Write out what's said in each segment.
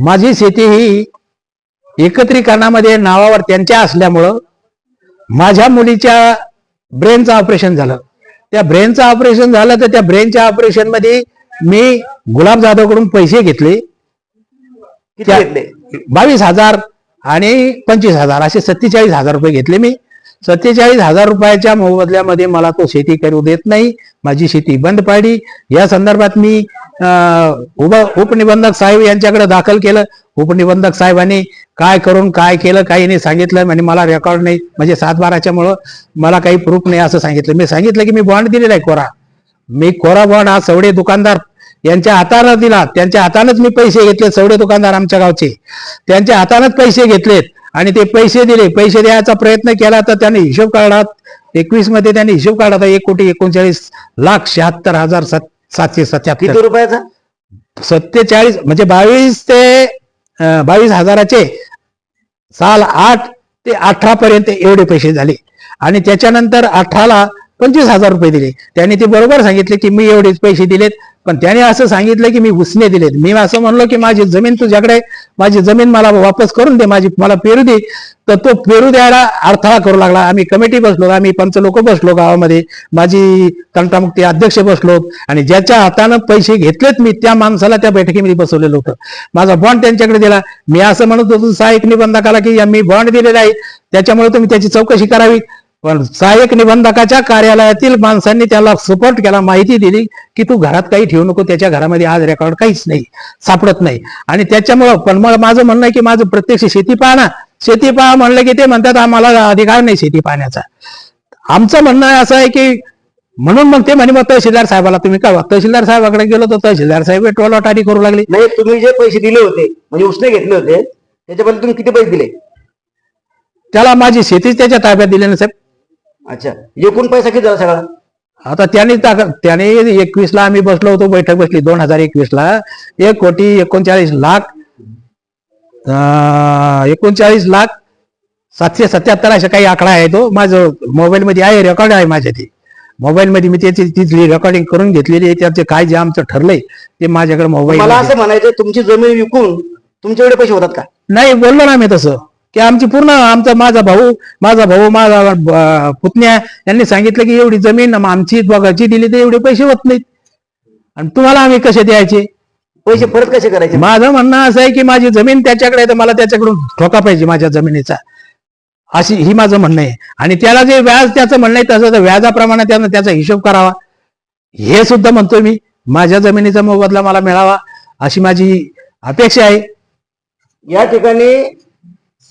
माझी शेती ही एकत्रीकरणामध्ये नावावर त्यांच्या असल्यामुळं माझ्या मुलीच्या ब्रेनचं ऑपरेशन झालं. त्या ब्रेनचं ऑपरेशन झालं तर त्या ब्रेनच्या ऑपरेशनमध्ये मी गुलाब जाधवकडून पैसे घेतले? बावीस हजार आणि पंचवीस हजार असे सत्तेचाळीस हजार रुपये घेतले मी. सत्तेचाळीस हजार रुपयाच्या मोबदल्यामध्ये मला तो शेती करू देत नाही. माझी शेती बंद पाडी या संदर्भात मी उप उपनिबंधक साहेब यांच्याकडे दाखल केलं. उपनिबंधक साहेबांनी काय करून काय केलं काही नाही सांगितलं. म्हणजे मला रेकॉर्ड नाही. म्हणजे सात बाराच्या मला काही प्रूफ नाही असं सांगितलं. मी सांगितलं की मी बॉन्ड दिलेला आहे कोरा. मी कोरा बॉन्ड हा सवडे दुकानदार यांच्या हाताला दिला. त्यांच्या हातानच मी पैसे घेतले. सवडे दुकानदार आमच्या गावचे. त्यांच्या हातानच पैसे घेतलेत. आणि ते पैसे दिले पैसे द्यायचा प्रयत्न केला तर त्यांनी हिशोब काढात एकवीसमध्ये त्यांनी हिशोब काढला एक कोटी एकोणचाळीस लाख शहात्तर हजार सात सातशे सत्याहत्तर. रुपयाचा? सत्तेचाळीस म्हणजे बावीस ते बावीस हजाराचे साल आठ ते अठरा पर्यंत एवढे पैसे झाले. आणि त्याच्यानंतर अठराला पंचवीस हजार रुपये दिले. त्यांनी ते बरोबर सांगितले की मी एवढेच पैसे दिलेत. पण त्याने असं सांगितलं की मी उसने दिलेत. मी असं म्हणलो की माझी जमीन तुझ्याकडे माझी जमीन मला वापस करून दे. माझी मला पेरू दे. तर तो पेरू द्यायला अडथळा करू लागला. आम्ही कमिटी बसलो. आम्ही पंच लोक बसलो गावामध्ये. माझी तंटामुक्ती अध्यक्ष बसलो. आणि ज्याच्या हातानं पैसे घेतलेत मी त्या माणसाला त्या बैठकीमध्ये बसवलेलं होतं. माझा बॉन्ड त्यांच्याकडे दिला. मी असं म्हणत होतो सहाय्यक निबंधकाला की या मी बॉन्ड दिलेला आहे. त्याच्यामुळे तुम्ही त्याची चौकशी करावी. पण सहाय्यक निबंधकाच्या कार्यालयातील माणसांनी त्याला सपोर्ट केला माहिती दिली की तू घरात काही ठेवू नको त्याच्या घरामध्ये आज रेकॉर्ड काहीच नाही सापडत नाही. आणि त्याच्यामुळं पण मग माझं म्हणणं आहे की माझं प्रत्यक्ष शेती पाहणं. शेती पहा म्हणलं की ते म्हणतात आम्हाला अधिकार नाही शेती पाहण्याचा. आमचं म्हणणं असं आहे की म्हणून मग ते म्हणे मग तहसीलदार साहेबाला तुम्ही का तहसीलदार साहेबाकडे गेलो तर तहसीलदार साहेब टोलाटारी करू लागले. नाही तुम्ही जे पैसे दिले होते म्हणजे उसने घेतले होते त्याच्याबद्दल तुम्ही किती पैसे दिले? त्याला माझी शेतीच त्याच्या ताब्यात दिली ना साहेब. अच्छा एकूण पैसा किती झाला सगळा? आता त्याने टाक- त्याने एकवीस ला आम्ही बसलो होतो बैठक बसली दोन हजार एकवीस ला एक कोटी एकोणचाळीस लाख अं, एकोणचाळीस लाख सातशे सत्याहत्तर असा काही आकडा आहे तो. माझं मोबाईल मध्ये आहे रेकॉर्ड आहे माझ्या ते. मोबाईल मध्ये मी त्याची तिथली रेकॉर्डिंग करून घेतलेली आहे त्याचे काय जे आमचं ठरलंय ते माझ्याकडे मोबाईल मला असं म्हणायचं तुमची जमीन विकून तुमचे एवढे पैसे होतात का? नाही बोललो ना मी तसं. की आमची पूर्ण आमचा माझा भाऊ माझा भाऊ माझा पुतण्या यांनी सांगितलं की एवढी जमीन आमची बघायची दिली तर एवढे पैसे होत नाहीत. आणि तुम्हाला आम्ही कसे द्यायचे? पैसे परत कसे करायचे? माझं म्हणणं असं आहे की माझी जमीन त्याच्याकडे आहे तर मला त्याच्याकडून ठोका पाहिजे माझ्या जमिनीचा. अशी ही माझं म्हणणं आहे. आणि त्याला जे व्याज त्याचं म्हणणं आहे तसं तर व्याजाप्रमाणे त्यानं त्याचा हिशोब करावा. हे सुद्धा म्हणतोय मी. माझ्या जमिनीचा मोबदला मला मिळावा अशी माझी अपेक्षा आहे. या ठिकाणी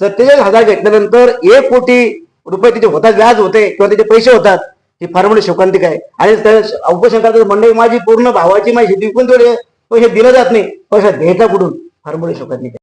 सत्तेचाळीस हजार घेतल्यानंतर एक कोटी रुपये तिथे होतात व्याज होते किंवा तिथे पैसे होतात. ही फार मोठी शोकांतिक आहे. आणि उपोषणकर्त्याचं म्हणणं माझी पूर्ण भावाची माझी शेती विकून तेवढे पैसे दिलं जात नाही. पैसा घ्यायचा कुठून? फार मोठी शोकांतिक आहे.